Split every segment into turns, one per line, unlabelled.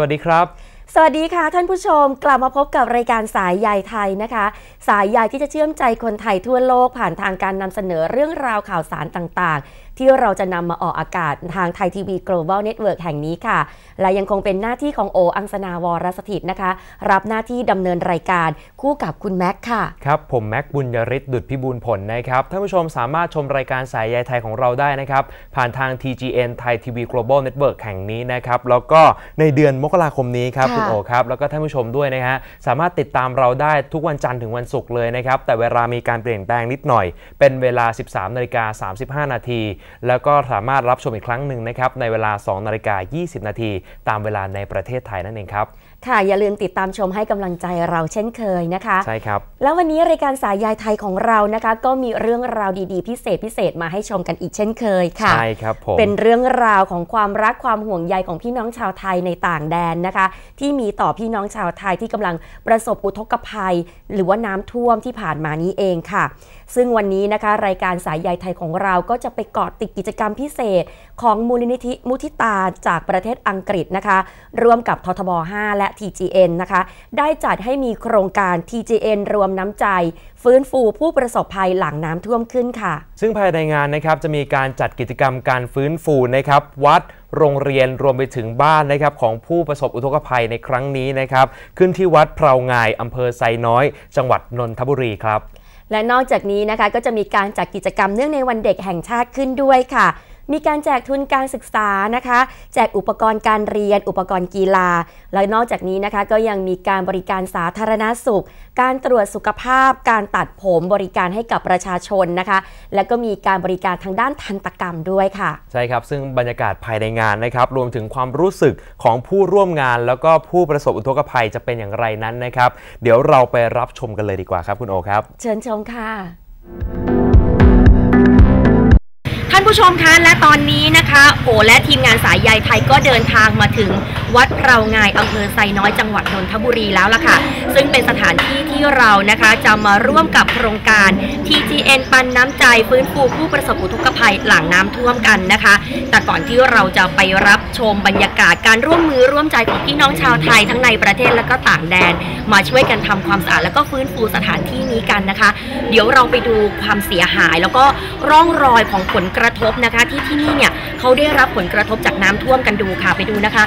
วัสดีครับ
สวัสดีค่ะท่านผู้ชมกลับมาพบกับรายการสายใยไทยนะคะ สายใยที่จะเชื่อมใจคนไทยทั่วโลกผ่านทางการนำเสนอเรื่องราวข่าวสารต่างๆ ที่เราจะนำมาออกอากาศทางไทยทีวี Global Network แห่งนี้ค่ะ และยังคงเป็นหน้าที่ของโออังสนาวรสถิตนะคะ รับหน้าที่ดำเนินรายการคู่กับคุณแม็กค่ะ
ครับผมแม็กบุญยริศดุดพิบูลผลนะครับ ท่านผู้ชมสามารถชมรายการสายใยไทยของเราได้นะครับ ผ่านทาง TGN ไทยทีวี Global Network แห่งนี้นะครับ แล้วก็ในเดือนมกราคมนี้ครับ
ค่ะ
คุณโอครับ แล้วก็ท่านผู้ชมด้วยนะฮะสามารถติดตามเราได้ทุกวันจันทร์ถึงวันศุกร์เลยนะครับแต่เวลามีการเปลี่ยนแปลงนิดหน่อย เป็นเวลา 13นาฬิกา35 นาทีแล้วก็สามารถรับชมอีกครั้งหนึ่งนะครับในเวลา 2 นาฬิกา 20 นาที ตามเวลาในประเทศไทยนั่นเองครับ
ค่ะ อย่าลืมติดตามชมให้กำลังใจเราเช่นเคยนะคะ
ใช่ครับ
แล้ววันนี้รายการสายใยไทยของเรานะคะ ก็มีเรื่องราวดีๆ พิเศษพิเศษมาให้ชมกันอีกเช่นเคยค่ะ
ใช่ครับผม
เป็นเรื่องราวของความรักความห่วงใยของพี่น้องชาวไทยในต่างแดนนะคะ ที่มีต่อพี่น้องชาวไทยที่กำลังประสบอุทกภัย หรือว่าน้ำท่วมที่ผ่านมานี้เองค่ะ ซึ่งวันนี้นะคะ รายการสายใยไทยของเราก็จะไปเกาะติดกิจกรรมพิเศษ ของมูลนิธิมุทิตาจากประเทศอังกฤษนะคะ ร่วมกับททบ 5 และ TGN นะคะ ได้จัดให้มีโครงการ TGN รวมน้ำใจ ฟื้นฟูผู้ประสบภัยหลังน้ำท่วมขึ้นค่ะ
ซึ่งภายในงานนะครับจะมีการจัดกิจกรรมการฟื้นฟูนะครับวัดโรงเรียนรวมไปถึงบ้านนะครับของผู้ประสบอุทกภัยในครั้งนี้นะครับ ขึ้นที่วัดเพรางายอำเภอไซน้อย จังหวัดนนทบุรีครับ
และนอกจากนี้นะคะก็จะมีการจัดกิจกรรมเนื่องในวันเด็กแห่งชาติขึ้นด้วยค่ะ มีการแจกทุนการศึกษานะคะ แจกอุปกรณ์การเรียน อุปกรณ์กีฬา และนอกจากนี้นะคะก็ยังมีการบริการสาธารณสุข การตรวจสุขภาพ การตัดผมบริการให้กับประชาชนนะคะ และก็มีการบริการทางด้านทันตกรรมด้วยค่ะ
ใช่ครับ ซึ่งบรรยากาศภายในงานนะครับ รวมถึงความรู้สึกของผู้ร่วมงาน แล้วก็ผู้ประสบอุทกภัยจะเป็นอย่างไรนั้นนะครับ เดี๋ยวเราไปรับชมกันเลยดีกว่าครับคุณโอครับ
เชิญชมค่ะ
ท่านผู้ชมคะและตอนนี้นะคะโอและทีมงานสายใยไทยก็เดินทางมาถึงวัดเพรางายอำเภอไซน้อยจังหวัดนนทบุรีแล้วล่ะค่ะ ซึ่งเป็นสถานที่ที่เรานะคะจะมาร่วมกับโครงการ TGN ปันน้ำใจฟื้นฟูผู้ประสบอุทกภัยหลังน้ำท่วมกันนะคะ แต่ก่อนที่เราจะไปรับชมบรรยากาศการร่วมมือร่วมใจของพี่น้องชาวไทยทั้งในประเทศและก็ต่างแดน มาช่วยกันทำความสะอาดแล้วก็ฟื้นฟูสถานที่นี้กันนะคะ เดี๋ยวเราไปดูความเสียหายแล้วก็ร่องรอยของผลกระระทบนะคะ ที่ที่นี่เนี่ยเขาได้รับผลกระทบจากน้ำท่วมกันดูค่ะไปดูนะคะ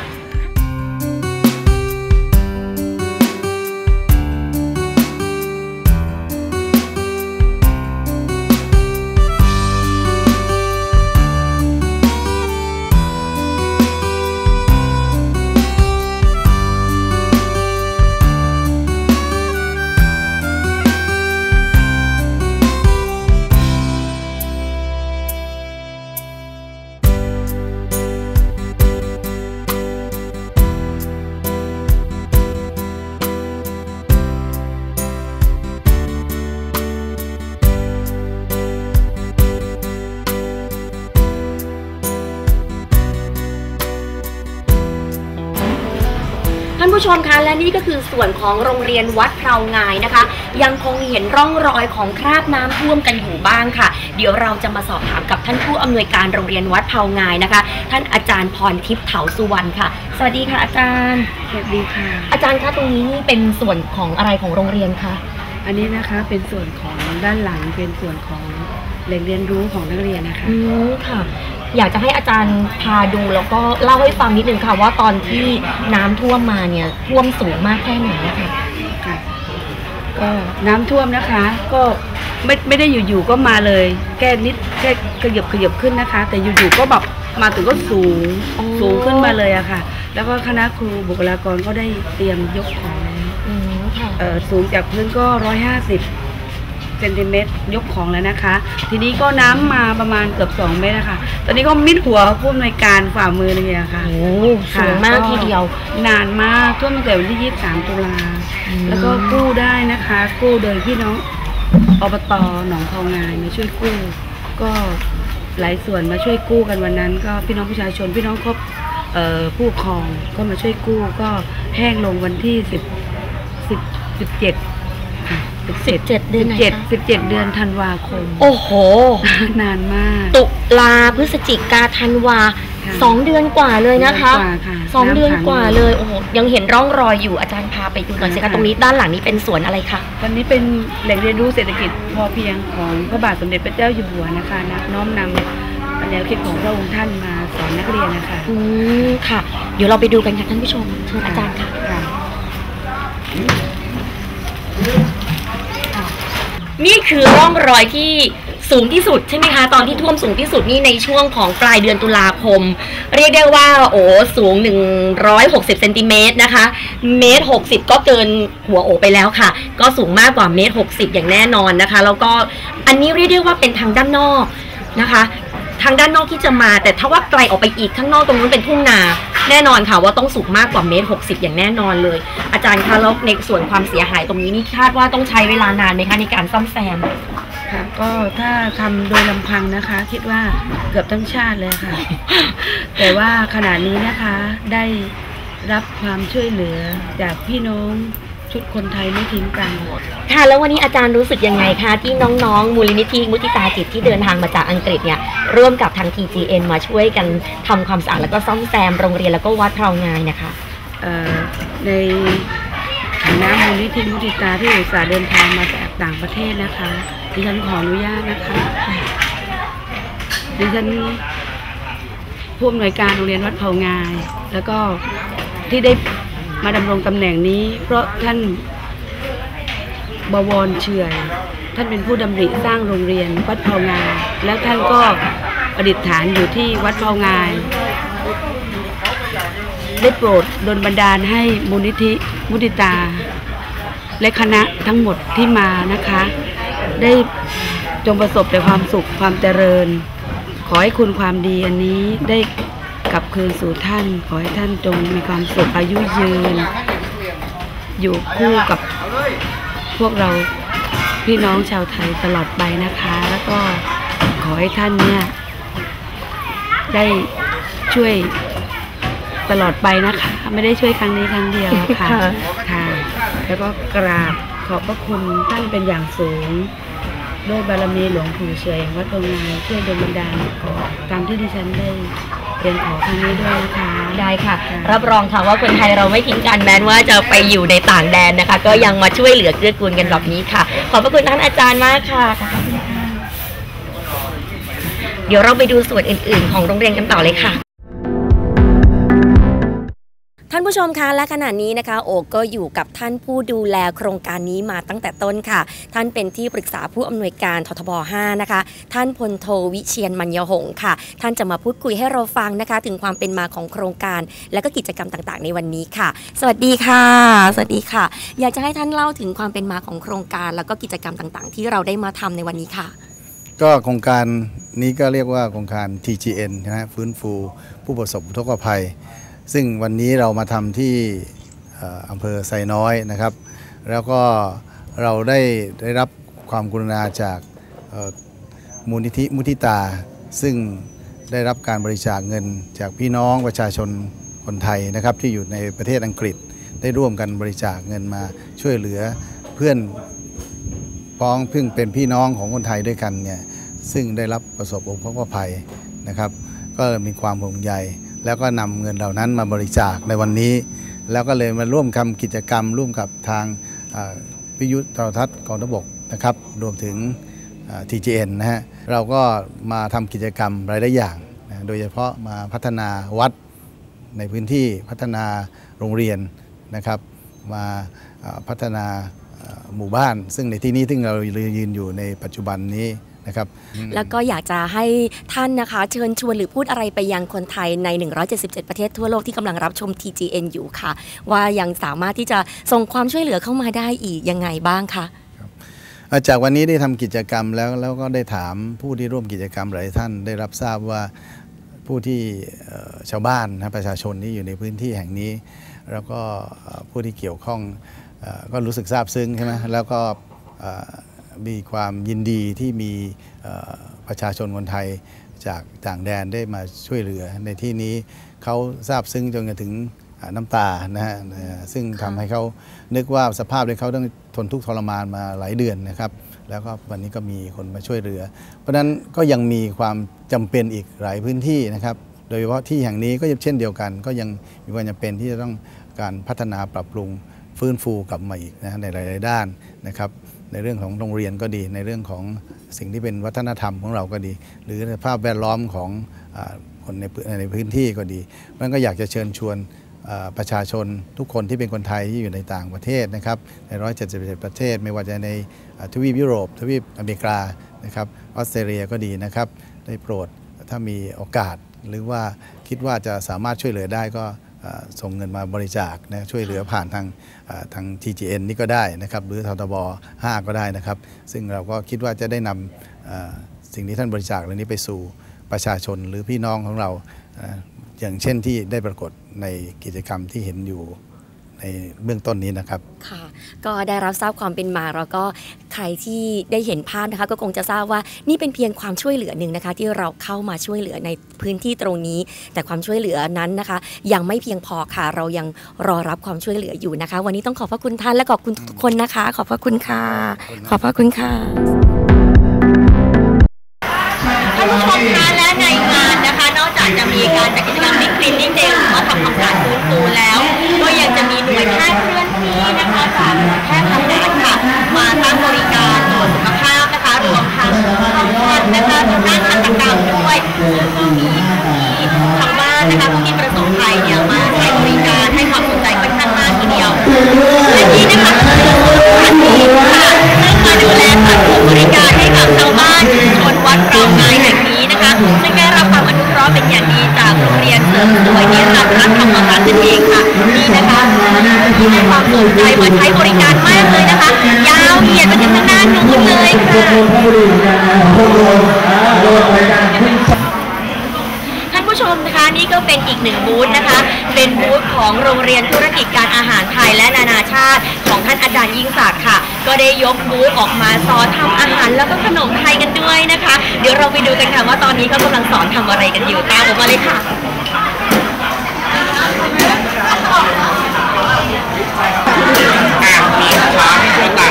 มคะและนี่ก็คือส่วนของโรงเรียนวัดเพรางายนะคะ ยังคงเห็นร่องรอยของคราบน้ำท่วมกันอยู่บ้างค่ะ เดี๋ยวเราจะมาสอบถามกับท่านผู้อำนวยการโรงเรียนวัดเพรางายนะคะ ท่านอาจารย์พรทิพย์เถาสุวรรณค่ะ สวัสดีค่ะอาจารย์
สวัสดีค่ะ
อาจารย์คะตรงนี้นี่เป็นส่วนของอะไรของโรงเรียนคะ
อันนี้นะคะเป็นส่วนของด้านหลังเป็นส่วนของ แหล่งเรียนรู้ของนักเรียนนะคะ
อืมค่ะ อยากจะให้อาจารย์พาดูแล้วก็เล่าให้ฟังนิดนึงค่ะ ว่าตอนที่น้ำท่วมมาเนี่ยท่วมสูงมากแค่ไหนอะค่ะ
ค่ะก็น้ำท่วมนะคะ ก็ไม่ไม่ได้อยู่ๆก็มาเลย แก้นิดแค่ขยับขยับขึ้นนะคะ แต่อยู่ๆก็แบบมาถึงก็สูง
อ๋อ
สูงขึ้นมาเลยอะค่ะ แล้วก็คณะครูบุคลากรก็ได้เตรียมยกของแล้ว
อืมค่ะ
เอ่อสูงจากพื้นก็ร้อยห้าสิบ เซนติเมตรยกของแล้วนะคะ ทีนี้ก็น้ำมาประมาณเกือบสองเมตรนะคะ ตอนนี้ก็มิดหัวผู้อำนวยการฝ่ามือเลยอะค่ะ
โอ้สูงมากทีเดียว
นานมากท่วมตั้งแต่วันที่ 23 ตุลา
อืม
แล้วก็กู้ได้นะคะ กู้โดยพี่น้องอบตหนองพองายมาช่วยกู้ ก็หลายส่วนมาช่วยกู้กันวันนั้น ก็พี่น้องประชาชนพี่น้องครอบเอ่อผู้ปกครองก็มาช่วยกู้ก็แห้งลงวันที่10 10 17 ค่ะ
สิบเจ็ดเดือนไหนคะ
17 17เดือนธันวาคม
โอ้โห
นานมาก
ตุลาพฤศจิกาธันวา
ค่ะ
สองเดือนกว่าเลยนะคะ
กว่าค่ะ
สองเดือนำ
ขั
กว่าเลยโอ้โหยังเห็นร่องรอยอยู่อาจารย์พาไปดูหน่อยสิคะ
ค่ะ
ตรงนี้ด้านหลังนี้เป็นสวนอะไรคะ
ตอนนี้เป็นแหล่งเรียนรู้เศรษฐกิจพอเพียงของพระบาทสมเด็จพระเจ้าอยู่หัวนะคะนะน้อมนำแนวคิดของพระองค์ท่านมาสอนนักเรียนนะคะ
อืมค่ะ เดี๋ยวเราไปดูกันค่ะท่านผู้ชมเชิญอาจารย์ค่ะ
ค่ะ
นี่คือร่องรอยที่สูงที่สุดใช่ไหมคะตอนที่ท่วมสูงที่สุดนี่ในช่วงของปลายเดือนตุลาคม เรียกได้ว่าโอ้สูง 160เซนติเมตรนะคะเมตร 60 ก็เกินหัวโอไปแล้วค่ะ ก็สูงมากกว่าเมตร 60 อย่างแน่นอนนะคะ แล้วก็อันนี้เรียกได้ว่าเป็นทางด้านนอกนะคะ ทางด้านนอกที่จะมา แต่ถ้าว่าไกลออกไปอีกข้างนอกตรงนู้นเป็นทุ่งนา แน่นอนค่ะว่าต้องสูงมากกว่าเมตร60อย่างแน่นอนเลย อาจารย์คะแล้วในส่วนความเสียหายตรงนี้นี่คาดว่าต้องใช้เวลานานไหมคะในการซ่อมแซม
ค่ะก็ถ้าทำโดยลำพังนะคะ คิดว่าเกือบทั้งชาติเลยค่ะ แต่ว่าขณะนี้นะคะได้รับความช่วยเหลือจากพี่น้อง ชุดคนไทยไม่ทิ้งกัน
ค่ะ แล้ววันนี้อาจารย์รู้สึกยังไงคะ ที่น้องๆ มูลนิธิมุติตาจิตที่เดินทางมาจากอังกฤษเนี่ยร่วมกับทาง TGN มาช่วยกันทำความสะอาดแล้วก็ซ่อมแซมโรงเรียนแล้วก็วัดเพรางายนะคะ
เอ่อในฐานะมูลนิธิมุติตาที่อุตส่าห์เดินทางมาจากต่างประเทศนะคะดิฉันขออนุญาตนะคะดิฉันผู้อำนวยการโรงเรียนวัดเผางาย แล้วก็ที่ได้ มาดำรงตำแหน่งนี้ เพราะท่านบวรเฉอย ท่านเป็นผู้ดำริสร้างโรงเรียนวัดเผางายแล้วท่านก็ประดิษฐานอยู่ที่วัดเผางายได้โปรดดลบันดาลให้มูลนิธิมุติตา และคณะทั้งหมดที่มานะคะ ได้จงประสบแต่ความสุขความเจริญ ขอให้คุณความดีอันนี้ได้ กลับคืนสู่ท่าน ขอให้ท่านจงมีความสุขอายุยืน อยู่คู่กับพวกเราพี่น้องชาวไทยตลอดไปนะคะ แล้วก็ขอให้ท่านเนี่ย ได้ช่วยตลอดไปนะคะ ไม่ได้ช่วยครั้งนี้ครั้งเดียวค่ะ
ค่ะ
ค่ะแล้วก็กราบขอบพระคุณท่านเป็นอย่างสูงด้วยบารมีหลวงปู่เฉยแห่งวัดตรงงานช่วยดลบันดาลขอตามที่ดิฉันได้ เรียนขอครั้งนี้ด้วยนะคะ
ได้ค่ะ
ค่ะ
รับรองค่ะว่าคนไทยเราไม่ทิ้งกันแม้ว่าจะไปอยู่ในต่างแดนนะคะ ก็ยังมาช่วยเหลือเกื้อกูลกันแบบนี้ค่ะ ขอบพระคุณท่านอาจารย์มากค่ะขอบคุณค่ะเดี๋ยวเราไปดูส่วนอื่น ๆ ของโรงเรียนกันต่อเลยค่ะ ท่านผู้ชมคะและขณะนี้นะคะ โอก็อยู่กับท่านผู้ดูแลโครงการนี้มาตั้งแต่ต้นค่ะ ท่านเป็นที่ปรึกษาผู้อำนวยการททบ 5 นะคะ ท่านพลโทวิเชียนมัญญหงค่ะ ท่านจะมาพูดคุยให้เราฟังนะคะ ถึงความเป็นมาของโครงการ และก็กิจกรรมต่างๆ ในวันนี้ค่ะ สวัสดีค่ะ สวัสดีค่ะ อยากจะให้ท่านเล่าถึงความเป็นมาของโครงการ แล้วก็กิจกรรมต่างๆ ที่เราได้มาทำในวันนี้ค่ะ
ก็โครงการนี้ก็เรียกว่าโครงการ TGN นะฮะฟื้นฟู ผู้ประสบอุทกภัย ซึ่งวันนี้เรามาทำที่อำเภอไซน้อยนะครับ แล้วก็เราได้ได้รับความกรุณาจากมูลนิธิมุทิตา ซึ่งได้รับการบริจาคเงินจากพี่น้องประชาชนคนไทยนะครับที่อยู่ในประเทศอังกฤษได้ร่วมกันบริจาคเงินมาช่วยเหลือเพื่อนพ้องเพิ่งเป็นพี่น้องของคนไทยด้วยกันเนี่ยซึ่งได้รับประสบอุทกภัยนะครับ ก็มีความห่วงใย แล้วก็นำเงินเหล่านั้นมาบริจาคในวันนี้ แล้วก็เลยมาร่วมทำกิจกรรม ร่วมกับทางวิทยุโทรทัศน์กองทพบกนะครับรวมถึง TGN นะฮะเราก็มาทำกิจกรรมหลายๆอย่างนะโดยเฉพาะมาพัฒนาวัดในพื้นที่พัฒนาโรงเรียนนะครับ มาพัฒนาอ่าหมู่บ้าน ซึ่งในที่นี้ซึ่งเรายืนอยู่ในปัจจุบันนี้ นะครับ
แล้วก็อยากจะให้ท่านนะคะ เชิญชวนหรือพูดอะไรไปยังคนไทยใน 177 ประเทศทั่วโลกที่กำลังรับชม TGN อยู่ค่ะ ว่ายังสามารถที่จะส่งความช่วยเหลือเข้ามาได้อีกยังไงบ้างคะ
อ่าจากวันนี้ได้ทำกิจกรรมแล้วแล้วก็ได้ถามผู้ที่ร่วมกิจกรรมหลายท่านได้รับทราบว่าผู้ที่เอ่อชาวบ้านนะประชาชนที่อยู่ในพื้นที่แห่งนี้ แล้วก็เอ่อผู้ที่เกี่ยวข้องเอ่อก็รู้สึกซาบซึ้งใช่ไหมแล้วก็เอ่อ มีความยินดีที่มีเอ่อประชาชนคนไทยจากต่างแดนได้มาช่วยเหลือ ในที่นี้เขาซาบซึ้งจนกระถึงอ่าน้ำตานะฮะเอ่อซึ่งทำให้เขานึกว่าสภาพที่เขาต้องทนทุกข์ทรมานมาหลายเดือนนะครับแล้วก็วันนี้ก็มีคนมาช่วยเหลือ เพราะฉะนั้นก็ยังมีความจำเป็นอีกหลายพื้นที่นะครับโดยเฉพาะที่แห่งนี้ก็เช่นเดียวกัน ก็ยังมีความจำเป็นที่จะต้องการพัฒนาปรับปรุงฟื้นฟูกลับมาอีกนะในหลาย ๆ ด้านนะครับ ในเรื่องของโรงเรียนก็ดี ในเรื่องของสิ่งที่เป็นวัฒนธรรมของเราก็ดี หรือสภาพแวดล้อมของอคนในในพื้นที่ก็ดีมันก็อยากจะเชิญชวนประชาชนทุกคนที่เป็นคนไทยที่อยู่ในต่างประเทศนะครับใน 177 ประเทศ ไม่ว่าจะในทวีปยุโรป ทวีปอเมริกานะครับออสเตรเลียก็ดีนะครับ ได้โปรดถ้ามีโอกาสหรือว่าคิดว่าจะสามารถช่วยเหลือได้ก็ ส่งเงินมาบริจาคนะช่วยเหลือผ่านทางทาง TGN นี่ก็ได้นะครับหรือททบ 5 ก็ได้นะครับ ซึ่งเราก็คิดว่าจะได้นำสิ่งที่ท่านบริจาคเหล่านี้ไปสู่ประชาชนหรือพี่น้องของเรา อย่างเช่นที่ได้ปรากฏในกิจกรรมที่เห็นอยู่ ในเบื้องต้นนี้นะครับ
ค่ะ ก็ได้รับทราบความเป็นมาแล้วก็ใครที่ได้เห็นภาพนะคะ ก็คงจะทราบว่านี่เป็นเพียงความช่วยเหลือหนึ่งนะคะ ที่เราเข้ามาช่วยเหลือในพื้นที่ตรงนี้ แต่ความช่วยเหลือนั้นนะคะ ยังไม่เพียงพอค่ะ เรายังรอรับความช่วยเหลืออยู่นะคะ วันนี้ต้องขอบพระคุณท่านและขอบคุณทุกๆคนนะคะ ขอบพระคุณค่ะ ขอบพระคุณค่ะ
ท่านผู้ชมคะและในงานนะคะ นอกจากจะมีการจัดกิจกรรมบิ๊กคลีนนิ่งเดย์หรือว่าทำความสะอาดฟื้นฟูแล้วก็ ยังจะมีหน่วยแพทย์เคลื่อนที่นะคะจากแพทย์ทางเดินค่ะมาตั้งบริการตรวจสุขภาพนะคะรวมทั้งทำฟันนะคะทางด้านทันตกรรมด้วยซึ่งก็มีชาวบ้านนะคะผู้ที่ประสบภัยเนี่ยมาใช้บริการให้ความสนใจค่อนข้างมากทีเดียวและนี่นะคะคือสถานที่ค่ะซึ่งมาดูแลสัตว์บริการให้กับชาวบ้านชุมชนวัดเราไงแห่งนี้นะคะซึ่งได้รับความอนุเคราะห์เป็นอย่างดีจากโรงเรียนเสริมสวยนิรันดร์รัตน์ธรรม ที่ให้ความสนใจมาใช้บริการมากเลยนะคะ ยาวเหยียดไปถึงทางด้านนู้นเลยค่ะท่านผู้ชมนะคะนี่ก็เป็นอีกหนึ่งบูธนะคะ เป็นบูธของโรงเรียนธุรกิจการอาหารไทยและนานาชาติของท่านอาจารย์ยิ่งศักดิ์ค่ะ ก็ได้ยกบูธออกมาสอนทำอาหารแล้วก็ขนมไทยกันด้วยนะคะ เดี๋ยวเราไปดูกันค่ะว่าตอนนี้เขากำลังสอนทำอะไรกันอยู่ตามผมมาเลยค่ะ อะมีค้างให้วตัด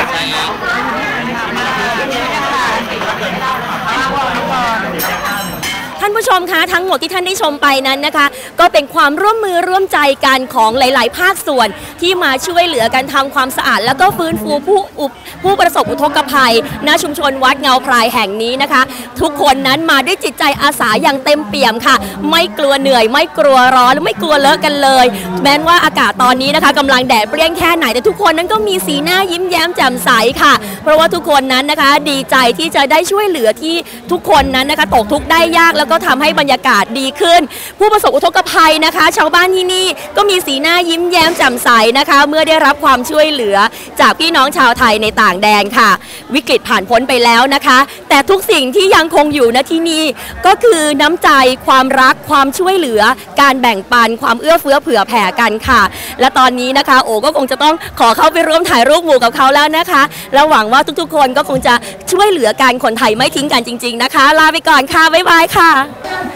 ท่านผู้ชมคะทั้งหมดที่ท่านได้ชมไปนั้นนะคะ ก็เป็นความร่วมมือร่วมใจกันของหลาย ๆ ภาคส่วนที่มาช่วยเหลือกันทำความสะอาด แล้วก็ฟื้นฟูผู้อุปผู้ประสบอุทกภัยณชุมชนวัดเงาพรายแห่งนี้นะคะ ทุกคนนั้นมาด้วยจิตใจอาสาอย่างเต็มเปี่ยมค่ะ ไม่กลัวเหนื่อย ไม่กลัวร้อนและไม่กลัวเลอะกันเลย แม้ว่าอากาศตอนนี้นะคะกำลังแดดเปรี้ยงแค่ไหนแต่ทุกคนนั้นก็มีสีหน้ายิ้มแย้มแจ่มใสค่ะ เพราะว่าทุกคนนั้นนะคะดีใจที่จะได้ช่วยเหลือที่ทุกคนนั้นนะคะตกทุกข์ได้ยากแล้วก็ทำให้บรรยากาศดีขึ้น ผู้ประสบอุทกภัยนะคะ ชาวบ้านที่นี่ก็มีสีหน้ายิ้มแย้มแจ่มใสนะคะ เมื่อได้รับความช่วยเหลือจากพี่น้องชาวไทยในต่างแดนค่ะ วิกฤตผ่านพ้นไปแล้วนะคะ แต่ทุกสิ่งที่ยังคงอยู่ณที่นี่ก็คือน้ำใจความรักความช่วยเหลือ การแบ่งปันความเอื้อเฟื้อเผื่อแผ่กันค่ะ และตอนนี้นะคะ โอก็คงจะต้องขอเข้าไปร่วมถ่ายรูปหมู่กับเขาแล้วนะคะและหวังว่าทุกๆ คนก็คงจะช่วยเหลือกันคนไทยไม่ทิ้งกันจริง ๆ นะคะ ลาไปก่อนค่ะบ๊ายบายค่ะท่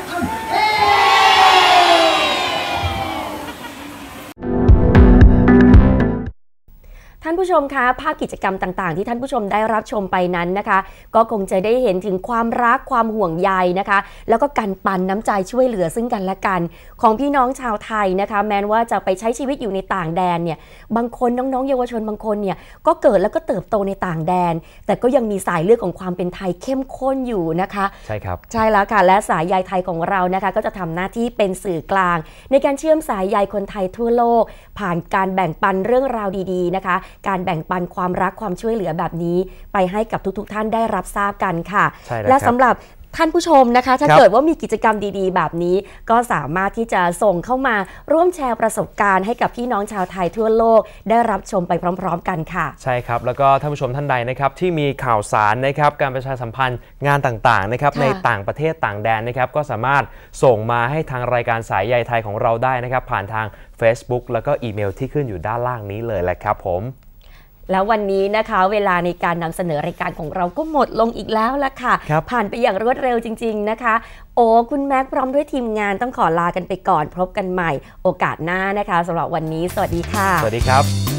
านผู้ชมคะภาพกิจกรรมต่างๆ ที่ท่านผู้ชมได้รับชมไปนั้นนะคะ ก็คงจะได้เห็นถึงความรักความห่วงใยนะคะ แล้วก็การปันน้ำใจช่วยเหลือซึ่งกันและกัน ของพี่น้องชาวไทยนะคะ แม้ว่าจะไปใช้ชีวิตอยู่ในต่างแดนเนี่ยบางคนน้องๆ เยาวชนบางคนเนี่ยก็เกิดแล้วก็เติบโตในต่างแดน แต่ก็ยังมีสายเลือดของความเป็นไทยเข้มข้นอยู่นะคะ
ใช่ครับ
ใช่แล้วค่ะและสายใยไทยของเรานะคะ ก็จะทำหน้าที่เป็นสื่อกลาง ในการเชื่อมสายใยคนไทยทั่วโลก ผ่านการแบ่งปันเรื่องราวดีๆนะคะการแบ่งปันความรักความช่วยเหลือแบบนี้ ไปให้กับทุก ๆ ท่านได้รับทราบกันค่ะ
ใช่แล้ว
และ
ครับ
สำหรับท่านผู้ชมนะคะ ถ้า
ครับ
เกิดว่ามีกิจกรรมดีๆ แบบนี้ ก็สามารถที่จะส่งเข้ามาร่วมแชร์ประสบการณ์ให้กับพี่น้องชาวไทยทั่วโลก ได้รับชมไปพร้อม ๆ กันค่ะ
ใช่ครับ แล้วก็ท่านผู้ชมท่านใดนะครับที่มีข่าวสารนะครับการประชาสัมพันธ์งานต่างๆนะครับ
ค่ะ
ในต่างประเทศต่างแดนนะครับก็สามารถส่งมาให้ทางรายการสายใยไทยของเราได้นะครับผ่านทาง Facebook แล้วก็อีเมลที่ขึ้นอยู่ด้านล่างนี้เลยแหละครับผม
แล้ววันนี้นะคะเวลาในการนำเสนอรายการของเราก็หมดลงอีกแล้วละค่ะ
ครับ
ผ่านไปอย่างรวดเร็วจริง ๆนะคะ โอ้คุณแม็กพร้อมด้วยทีมงานต้องขอลากันไปก่อนพบกันใหม่ โอกาสหน้านะคะสำหรับวันนี้ สวัสดีค่ะ
สวัสดีครับ